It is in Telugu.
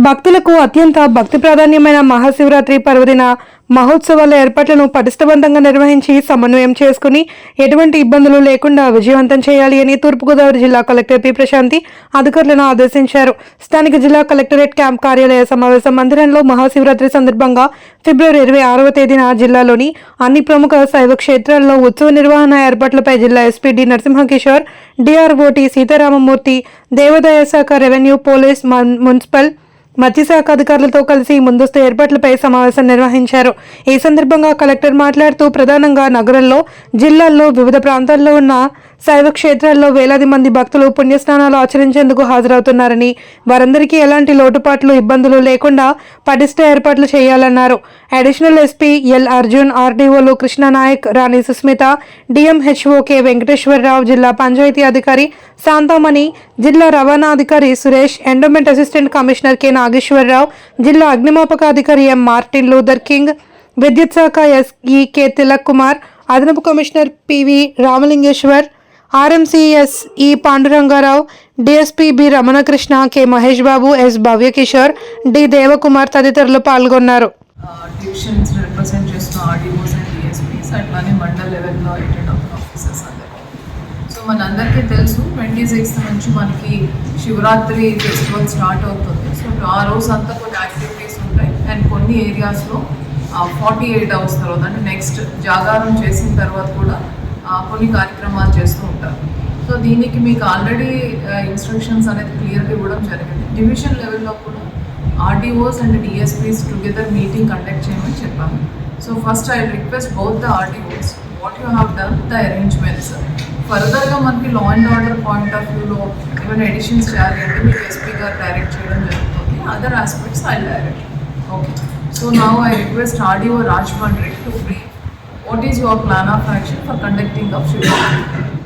భక్తులకు అత్యంత భక్తి ప్రాధాన్యమైన మహాశివరాత్రి పర్వదిన మహోత్సవాల ఏర్పాట్లను పటిష్టవంతంగా నిర్వహించి సమన్వయం చేసుకుని ఎటువంటి ఇబ్బందులు లేకుండా విజయవంతం చేయాలి అని తూర్పుగోదావరి జిల్లా కలెక్టర్ పి ప్రశాంతి అధికారులను ఆదేశించారు. స్థానిక జిల్లా కలెక్టరేట్ క్యాంప్ కార్యాలయ సమావేశ మందిరంలో మహాశివరాత్రి సందర్భంగా ఫిబ్రవరి ఇరవై ఆరవ తేదీన జిల్లాలోని అన్ని ప్రముఖ శైవ క్షేత్రాల్లో ఉత్సవ నిర్వహణ ఏర్పాట్లపై జిల్లా SP D Narasimha Kishore DRO T Seetharamamurthy దేవాదాయ శాఖ రెవెన్యూ పోలీస్ మన్- మున్సిపల్ మత్స్యశాఖ అధికారులతో కలిసి ముందస్తు ఏర్పాట్లపై సమావేశం నిర్వహించారు. ఈ సందర్భంగా కలెక్టర్ మాట్లాడుతూ ప్రధానంగా నగరంలో జిల్లాల్లో వివిధ ప్రాంతాల్లో ఉన్న శైవ క్షేత్రాల్లో వేలాది మంది భక్తులు పుణ్యస్నానాలు ఆచరించేందుకు హాజరవుతున్నారని వారందరికీ ఎలాంటి లోటుపాట్లు ఇబ్బందులు లేకుండా పటిష్ట ఏర్పాట్లు చేయాలన్నారు. అడిషనల్ ఎస్పీ ఎల్ అర్జున్ ఆర్డీఓలు కృష్ణానాయక్ రాణి సుస్మిత డిఎంహెచ్ఓకే వెంకటేశ్వరరావు జిల్లా పంచాయతీ అధికారి శాంతామణి జిల్లా రవాణా అధికారి Suresh endowment assistant commissioner K Nageswararao జిల్లా అగ్నిమాపక అధికారి ఎం మార్టిన్ లూథర్ కింగ్ విద్యుత్ శాఖ ఎస్ఈ కె తిలక్ కుమార్ అదనపు commissioner PV Ramalingeswar RMCS E Panduranga Rao DSP B Ramana Krishna K Mahesh Babu S Bhavya Kishore D Devakumar తదితరులు పాల్గొన్నారు. డివిజన్స్ రిప్రజెంట్ చేస్తున్న ఆర్డీఓస్ అండ్ డిఎస్పీస్ అట్లానే మండల్ లెవెల్లో ఎటెండ్ ఆఫీసర్స్ అందరూ. సో మనందరికీ తెలుసు ట్వంటీ సిక్స్త్ నుంచి మనకి శివరాత్రి ఫెస్టివల్ స్టార్ట్ అవుతుంది. సో ఆ రోజు అంతా కొన్ని యాక్టివిటీస్ ఉంటాయి. అండ్ కొన్ని ఏరియాస్లో ఫార్టీ ఎయిట్ అవర్స్ తర్వాత అంటే నెక్స్ట్ జాగారం చేసిన తర్వాత కూడా కొన్ని కార్యక్రమాలు చేస్తూ ఉంటారు. సో దీనికి మీకు ఆల్రెడీ ఇన్స్ట్రక్షన్స్ అనేది క్లియర్గా ఇవ్వడం జరిగింది. డివిజన్ లెవెల్లో కూడా RTOs and DSPs together meeting conduct చేయమని చెప్పాము. So first I request both the RDOs what you have done the arrangements ఫర్దర్గా మనకి law and order point of వ్యూలో ఏమైనా ఎడిషన్స్ చేయాలి అంటే మీకు ఎస్పీ గారు డైరెక్ట్ చేయడం జరుగుతుంది. Other aspects I direct okay so నా I request RDO Rajahmundry to brief what is your plan of action for conducting of shooting?